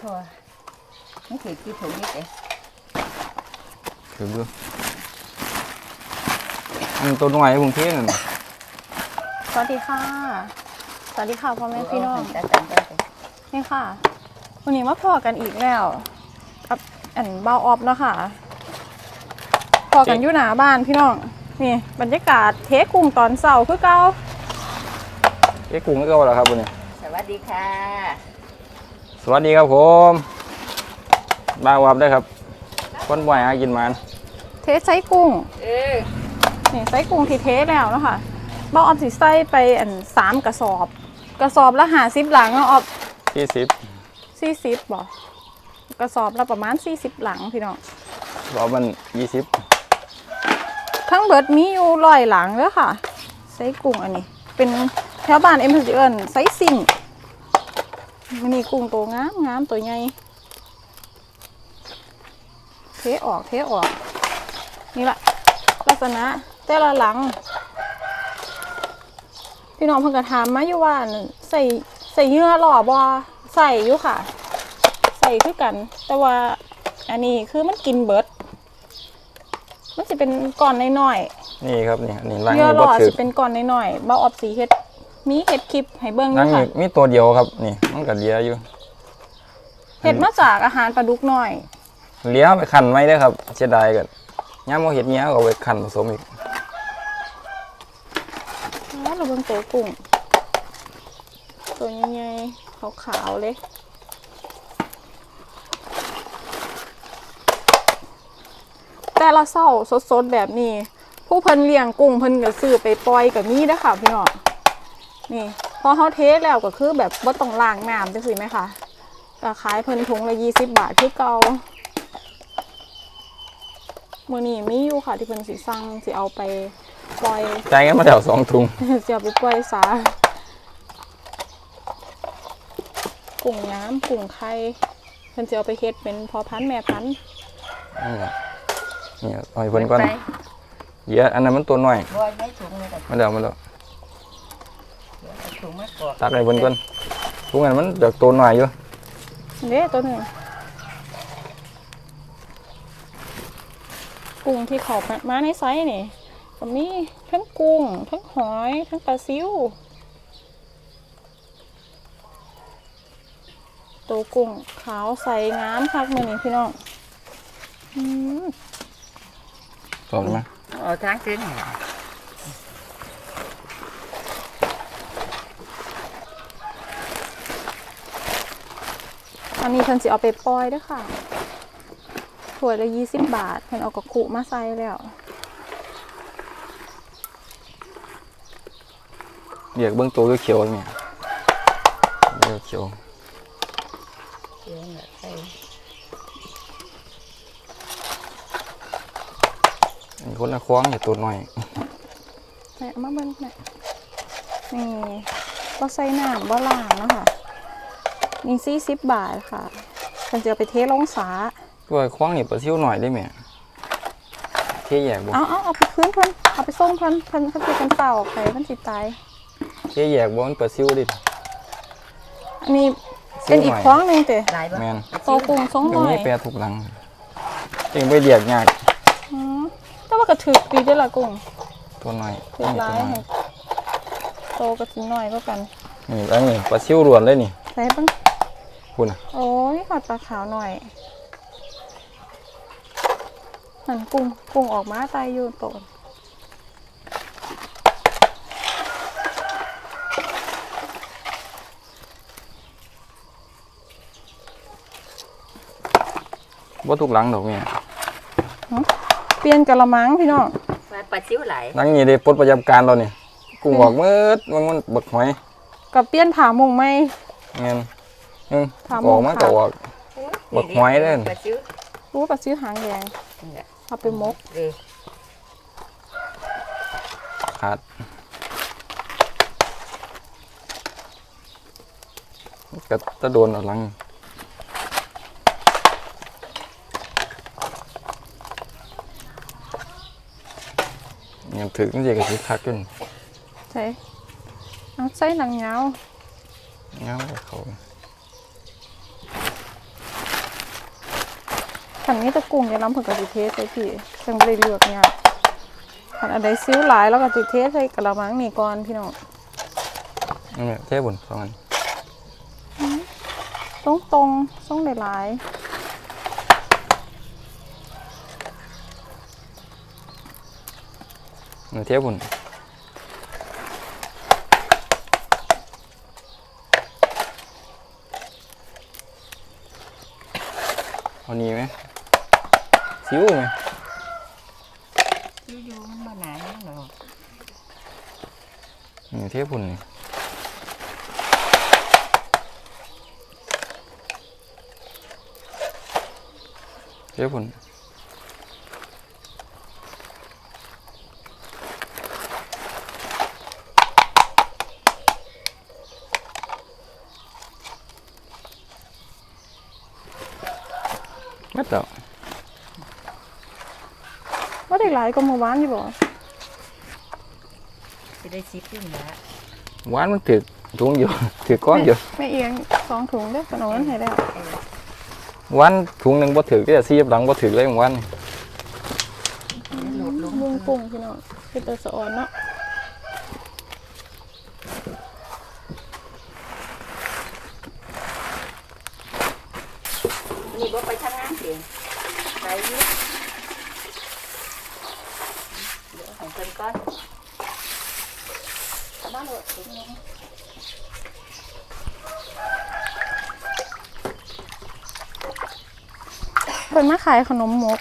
ทั่วไม่ถือกี่ถุงนี่เองถือดูอันตัวหน่อยกรุงเทพนั่นน่ะสวัสดีค่ะ สวัสดีค่ะพ่อแม่พี่น้องจัดจัดจัดนี่ค่ะ วันนี้มาพอกันอีกแล้วกับอันเบาออฟเนาะค่ะ พอกันอยู่หน้าบ้านพี่น้อง นี่บรรยากาศเทกุ้งตอนเสาร์คือเก่าเอ๊ะกรุงก็แล้วครับวันนี้ สวัสดีค่ะส วัสดีครับผมบ้าววับได้อครับคนบ่อยหากินมันเทไซกุ้งเออนี่ไซกุ้งที่เทแล้วเนาะค่ะเบาออฟสิใส่ไปอันสามกระสอบ กระสอบละหาสิบหลังเนาะออฟที่สิบสี่สิบบ่กระสอบละประมาณสี่สิบหลังพี่น้องรอบมันยี่สิบทั้งเบิดมีอยู่ร้อยหลังเด้อค่ะไซกุ้งอันนี้ เป็นแถวบ้านเอ็มสิเอิญไซซิ่ง มันนี่กุ้งตัวงามงามตัวใหญ่เทออกเทออก นี่ละลักษณะแต่ละหลัง พี่น้องเพิ่งกระถามมาอยู่ว่าอั่นใส่ใส่เยื่อหล่อบอใส่อยู่ค่ะ ใส่คือกัน แต่ว่าอันนี้คือมันกินเบิด มันจะเป็นก้อนน้อยๆนี่ครับนี่อันนี้ล่างเยื่อนี่หบ่ล่อถืสิอเป็นก้อนน้อยๆเบาออบสีเฮ็ด มีเฮ็ดคลิปให้เบิ่งอนั่งยู่นี่ค่ะมีตัวเดียวครับ นี่มันก็เลียอยู่เฮ็ดมาจากอาหารปลาดุกน้อยเลี้ยไปขันไว้เด้อครับเสียดายกันย่ามโมเห็ดเงี้ยก็เอาไปขันผสมอีกแล้วเราเบิ่งตัวกุ้ง ตัวใหญ่ๆขาวๆเลยแต่ละเศร้าสดๆแบบนี้ ผู้เพิ่นเลี้ยงกุ้งเพิ่นก็ซื้อไปปล่อยกับมีเด้อค่ะพี่น้อง นี่พอเขาเทสแล้วก็คือแบบบ่ต้องล้างน้ำจังซี่ไหมคะก็ขายเพิ่นถุงละ20บาทคือเก่ามื้อนี้มีอยู่ค่ะที่เพิ่นสิสั่งสิเอาไปปล่อยใจายกันมาแถวสองถุงจะเอาไปปล่อยสากุ้งน้ำกุ้งไข่เพิ่นจะเอาไปเฮ็ดเป็นพอพันธุ์แม่พันธุ์นี่แหละนี่เอาให้เพิ่นก่อนไปเดี๋ยวอันนั้นมันตัวน้อยบอยไม่ถุงเลยแต่มาแล้วมาแล้ว ถุงไม่กรอกตักให้เพิ่นก่อนทุกอันมันเด็กตัวน้อยอยู่เด้ตัวหนึ่งกุ้งที่เขามาในไซส์นี่ก็มีทั้งกุ้ง ทั้งหอย ทั้งปลาซิวตัวกุ้งขาวใสงามคักมือนี่พี่น้องอืม สอบไหมเอาทางเส้นนี่อั นนี้เพิ่นสิเอาไปปล่อยเด้วยค่ะถ้วยละยี่สิบบาทเพิ่นเอากระคุมาใส่แล้วเรียกเบิ้งตัวเขียวๆเนี่ยเดี๋ยวเขียวเสียงแบบใส่มีคนละคว้างอย่าตัวน้อยใส่เอามาเบิ่งแม่นี่บ่ใส่น้ำบ่ล้างเนาะค่ะ นี่สี่สิบบาทค่ะเพิ่นจะเอาไปเทลงสาตัวคว้างนี่ปลาซิวหน่อยได้ไหมเทแยกบ่เอาเอาเอาไปคืนเพิ่นเอาไปส่งเพิ่นเพิ่นเพิ่นสิเป็นเต่าไข่เพิ่นสิตายเทแยกบ่มันปลาซิวดิอันนี้เป็นอีกคล้องหนึงเตะลายบ่แม่นโตกุ้งสองตหรงน่อยนี้แปรถูกหลังจริงไปเรียกยากอืมแต่ว่าก็ถึกดีเด้อล่ะกุ้งตัวน้อยถึกนี่หลาตัวยน้อยให้โตก็สิน้อยกว่ากันนี่แล้วนี่ปลาซิวล้วนเลยนี่ใส่เบิ่ง คุณน่ะ โอ้ยขอดปลาขาวหน่อยหันกุ้งกุ้งออกมาตายอยู่โตนบ่ถูกหลังดอกเนี่ยเปลี่ยนกะละมังพี่น้องว่าปลาซิวไหลายหลังนี่ได้ปลดประจำการเราเนี่ยกุ้งออกมืดมันมันบักหอยกับเปลี่ยนผามุงไหมเงี้ย อืมถามออกมาหมอก็ค่ะออกบักหอยเด้อปลาซิวรู้ปลาซื้อหางแดงนี่แหละเอาไปมกเออขาดก็จะโดนเอาหลังยังถึงจะกระชิคักขึ้นใส่เอาใส่หนังยาวเงาเขา ขันนี้จะกุ้งอยาล้ำเพิ่นก็สิเทใส่พี่จังบ่ได้เลือกเนี่ยากขันอันใดซิ้วหลายแล้วก็สิเทใส่กระมังนี่ก่อนพี่น้องนี่เทบุญสองอันตรงตรงๆต้องหลายนี่เทบุญเอานี้ไหม ซิวไหมอยู่ๆมันบ่หนาแน่หรอกนี่เทบุญนี่เทบุญไม่ต่อ ๆว่าได้ หลายก็เมื่อวานอยู่บ่สิได้ซิปอยู่นะหวานมันถือถุงอยู่ถือก้อนอยู่แม่เอียงสองถุงเด้อขนมนั้นให้แล้วหวานถุงหนึ่งบ่ถือก็จะซีบหลังบ่ถือเลยหวานนี่หลุดลงลุงกุ้งพี่น้องเป็นตัวสะออนเนาะ นี่บ่ไปทำงานเองไปอยู่เดี๋ยวของเพิ่นก่อนเอามาโหลดถุงนึง เพิ่นมาขายขนมมก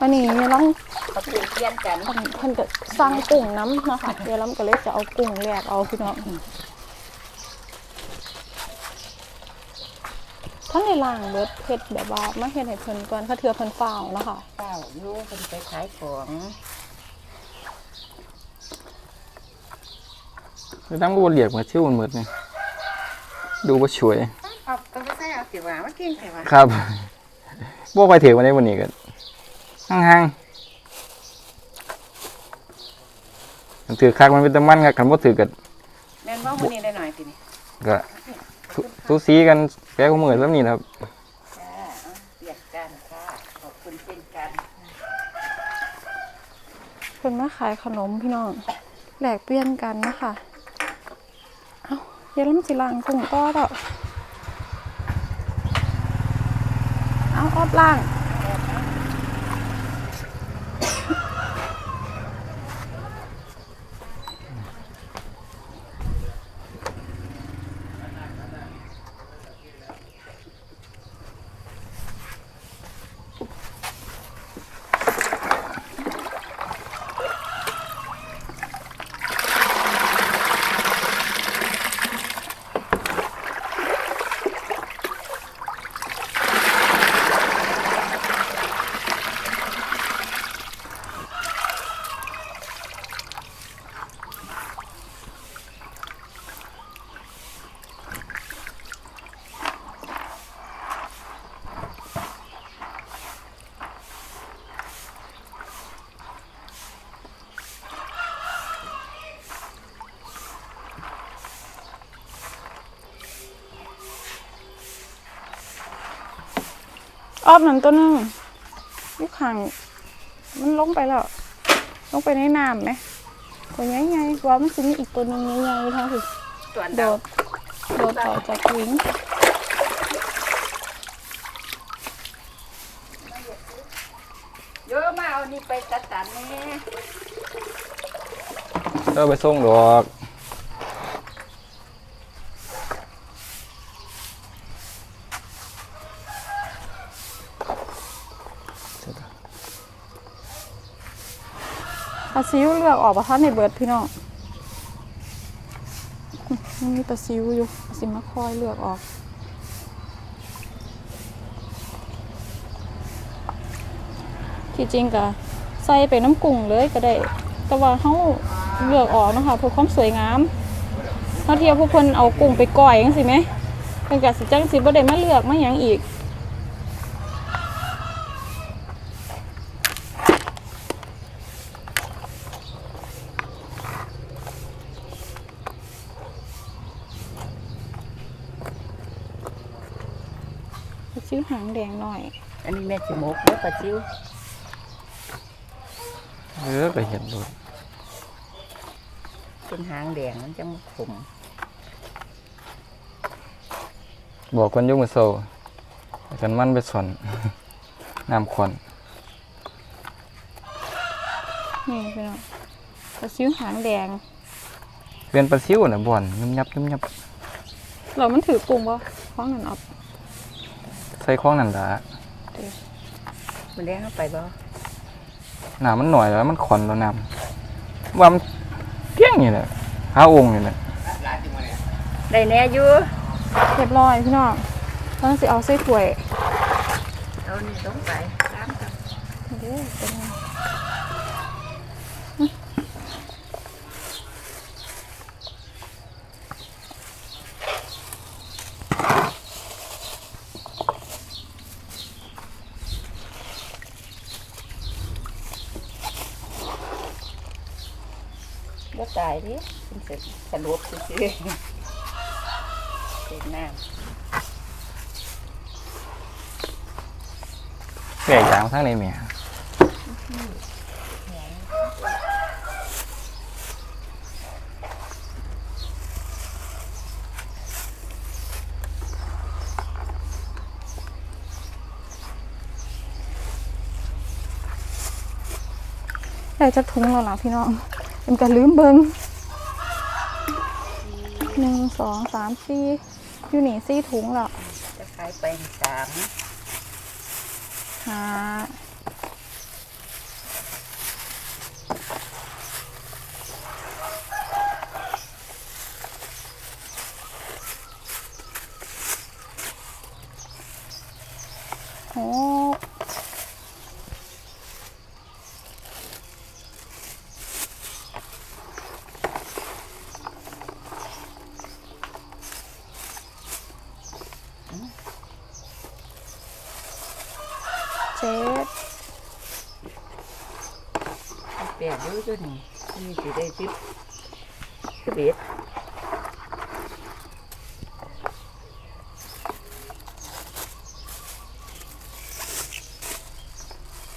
วันนี้เนี่ยล้ำเขาเปลี่ยนเปลี่ยนกัน เพิ่นเพิ่นก็สั่งกุ้งน้ำเนาะค่ะเดี๋ยวล้ำก็เลยจะเอากุ้งแลกเอาพี่น้องท่านในล่างเบิดเฮ็ดแบบว่ามาเฮ็ดให้เพิ่นก่อนถ้าเทื่อเพิ่นเฝ้าวเนาะค่ะเป้าอยู่เพิ่นไปขายของ คือตั้งบ่เรียกมาชื่อมันหมดนี่ดูบ่ช่วยเอาต้องไปใส่เอาสิว่ามากินใส่ว่าครับบ่ไปถือวันนี้วันนี้ก็ห่างๆมันถือคักมันเป็นตะมันครับคันบ่ถือก็แม่นว่ามื้อนี้ได้หน่อยตินี่ก็ทุทุสีกันแปลว่ามื้อแบบนี้นะครับจ้าเอาเปลี่ยนกันค่ะขอบคุณเช่นกันเพิ่นมาขายขนมพี่น้องแลกเปลี่ยนกันนะคะเอ้าเดี๋ยวเราสิล่างกุ้งก็ดอเอาออบล่าง ออบนั่นตัวหนึงอยุคขังมันลงไปแล้ว ลงไปในน้ำไหมตัวใหญ่ไงว่ามันจะมีอีกตัวหนึงใหญ่ๆทั้งสิส่วนโดดาวดโดดต่อจากวิงเยอะมาเอานี่ไปจัดสรรแน่เออไปส่งดอก ลาซิวเลือกออกประทันในเบิร์ดพี่น้องมันมีปลาซิวอยู่สิมาคอยเลือกออกที่จริงก็ใส่ไปน้ำกุ้งเลยก็ได้ แต่ว่าเขาเลือกออกนะคะเพื่อความสวยงามเขาเทียบพวกคนเอากุ้งไปก่อยจังสิไหมเป็นกัสิจังสิบ่ได้มาเลือกมาหยังอีก หางแดงหน่อย อันนี้แม่สิหมกเด้อปลาซิวเออก็เห็นดูเป็นหางแดงมันจังขมบอกคนอยุ่มือโซให้กันมันไปสอนน้ำขวัญนี่พี่น้องปลาซิวหางแดงเป็นปลาซิวน่ะบ่อนยุ่มยับยุ่มยับเรามันถือกุ้งบ่ฟ้องนั่นเอา ใส่ข้องนั่นละมันแดงเข้าไปบ่น้ำมันหน่อยแล้วมันขอนแล้วน้ำว่ามันเพี้ยงนี่แหละห้าองค์นี่แหละได้แน่อยู่เรียบร้อยพี่น้องต้องสิเอาใส่ถ้วยเอานี่ลงไปตามกับเด้อเป็นไง บ่ตายดิมันสิสลบซื่อๆเป็นน้ำแปลกอย่างทั้งในเมียได้จะถุงแล้วล่ะพี่น้อง เป็นการลืมเบิงหนึ่งสองสามสี่อยู่นี่สี่ถุงแล้วจะขายไปสามห้า แปดอยู่ตัวนี้นี่สิได้สิบสิบเอ็ด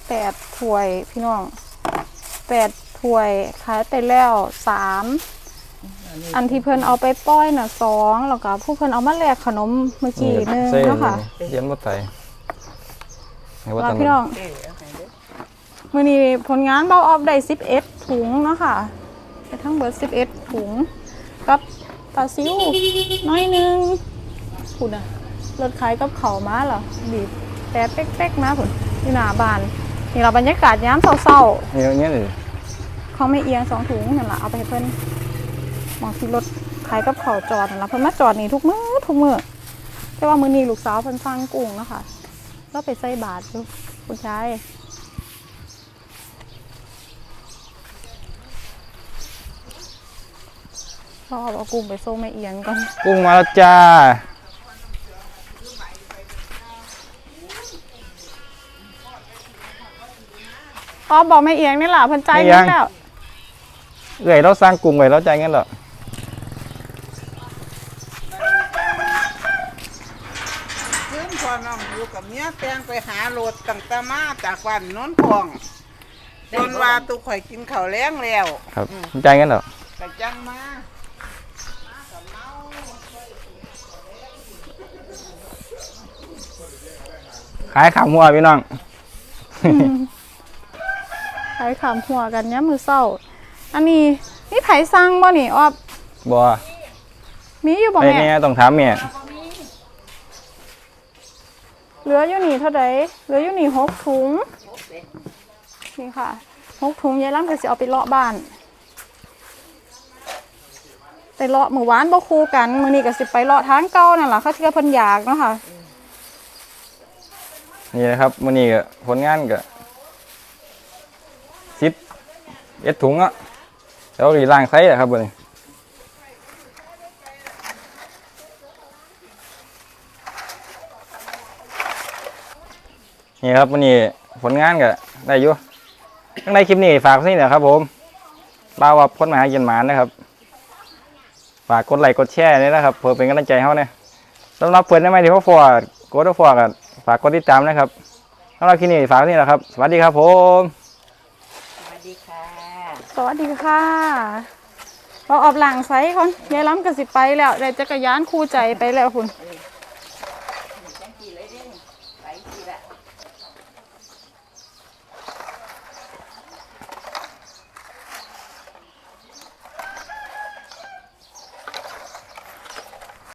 แปดถ้วยพี่น้องแปดถ้วยขายไปแล้วสามอันที่เพิ่นเอาไปป้อยน่ะสองแล้วก็ผู้เพิ่นเอามาแลกขนมเมื่อกี้หนึงเส้นเนาะค่ะนี่เย็นบ่ไตให้ว่าแล้วตอนพี่น้องเออเอาให้เด้อ มื่อนี้ผลงานเบาออฟได้11ถุงเนาะค่ะไปทั้งเบิด11ถุง กับปลาซิวน้อยหนึงคุณอะรถขายกับเขาวมาเหรอบีบแต่เป๊กๆมาผุนที่หน้าบ้านนี่เราบรรยากาศยามเศร้าๆนี่อย่างเงี้ยเลยเขาไม่เอียงสองถุงนั่นแหละเอาไปให้เพิ่นมองที่รถขายกับเขาวจอดนั่นแหละเพิ่นมาจอดนี่ทุกมื้อทุกมื้อแต่ว่ามื้อนี้ลูกสาวเพิ่นสั่งกุ้งเนาะค่ะแล้วไปใส่บาตรอยู่คุณชาย รอเอากุ้งไปส่งแม่เอียงก่อนกุ้งมาแล้วจ้า อ๋อบอกแม่เอียงนี่แหละเพิ่นใจายเงินแล้วเอ้ยเราสร้างกุ้งไว้เราใจายเงี้ยเหรอขึ้นพอน้องอยู่กับเมียแตงไปหาโหลดตั้งแต่มาจากวันโน้นพองจนว่าตุข่อยกินข้าวแล้งแล้วครับใจายเงี้ยเหรอกะจังมา ขายขาหัวพี่น้องขายขามหัวกันเนี่ยามมือเศร้า อันนี้นี่ไผสั่งบ่นี่ออบบัวมีอยู่บ่ไปแม่เนี่ยต้องถามเมียเหลืออยู่นี่เท่าใดเหลืออยู่นี่หกถุงนี่ค่ะหกถุงยายล่ำก็สิเอาไปเลาะบ้านไปเลาะหมู่บ้านบ่คู่กันมื้อนี้ก็สิไปเลาะทางเก่านั่นล่ะเขาที่เพิ่นอยากเนาะค่ะ นี่นะครับมื้อนี้ก็ผลงานก็สิบเอ็ดถุงอะแล้วรีล่างไซส์อะครับมื้อนี้นี่ครับมื้อนี้ผลงานก็ได้อยู่ข้างในคลิปนี้ฝากนี่นะครับ ผมบ่าวว่าพ้นมาหาเย็นหมานนะครับ ฝากกดไลค์กดแชร์ด้วยนะครับ เพื่อเป็นกำลังใจให้เขาเนี่ยสำหรับเพื่อนได้ไหมที่เขาฟอร์ด กดฟอร์ดฝากกดติดตามนะครับสำหรับคลิปนี้ฝากไว้นี่แหละครับ สวัสดีครับผม สวัสดีค่ะสวัสดีค่ะเราออกหลังไซส์ก่อนยายล้ำกับสิไปแล้วได้จักรยานคู่ใจไปแล้วคุณเว